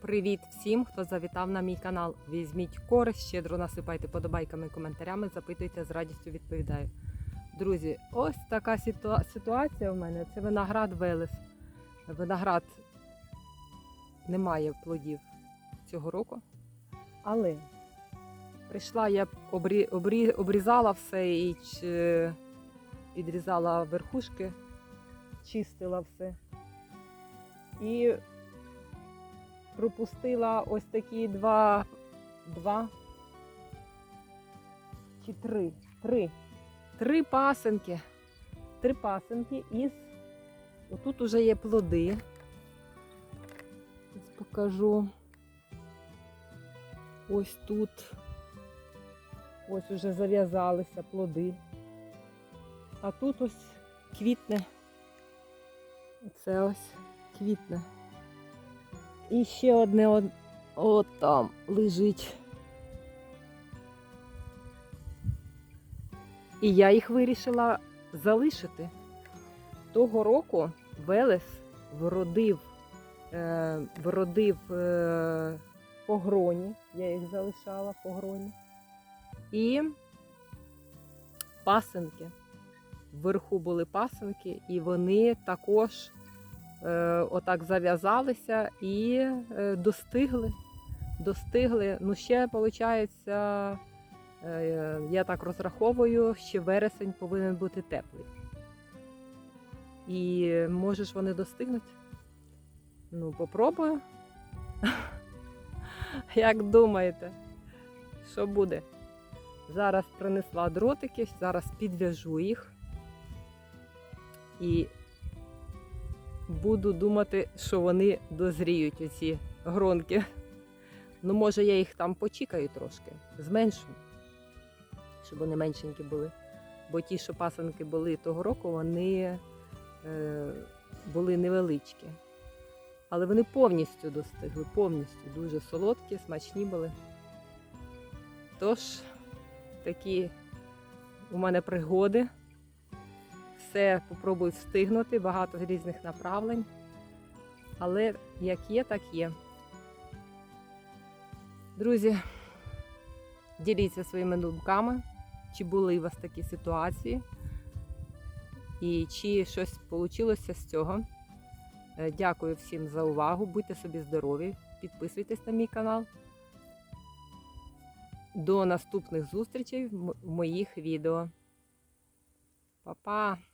Привіт всім, хто завітав на мій канал. Візьміть користь, щедро насипайте подобайками і коментарями, запитуйте, з радістю відповідаю. Друзі, ось така ситуа- ситуація у мене. Це виноград Велес. Виноград немає плодів цього року. Але прийшла, я обрі, обрі, обрізала все і підрізала верхушки, чистила все. І пропустила ось такі два, два чи три, три, три пасенки. Три пасенки із. Отут уже є плоди. Ось покажу. Ось тут. Ось уже зав'язалися плоди. А тут ось квітне. Це ось квітне. І ще одне от, от там лежить. І я їх вирішила залишити. Того року Велес вродив, е, вродив е, по гроні. Я їх залишала по гроні. І пасенки. Вверху були пасенки, і вони також отак зав'язалися і е, достигли. Достигли. Ну, ще, виходить, е, я так розраховую, що вересень повинен бути теплий. І може ж вони достигнуть? Ну, попробую. Як думаєте, що буде? Зараз принесла дротики, зараз підв'яжу їх. І буду думати, що вони дозріють оці гронки. Ну, може, я їх там почікаю трошки, зменшу, щоб вони меншенькі були. Бо ті, що пасанки були того року, вони е, були невеличкі. Але вони повністю достигли, повністю дуже солодкі, смачні були. Тож, такі у мене пригоди. Все попробую встигнути, багато різних направлень. Але як є, так є. Друзі, діліться своїми думками, чи були у вас такі ситуації, і чи щось вийшло з цього. Е, Дякую всім за увагу. Будьте собі здорові, підписуйтесь на мій канал. До наступних зустрічей в в моїх відео. Па-па!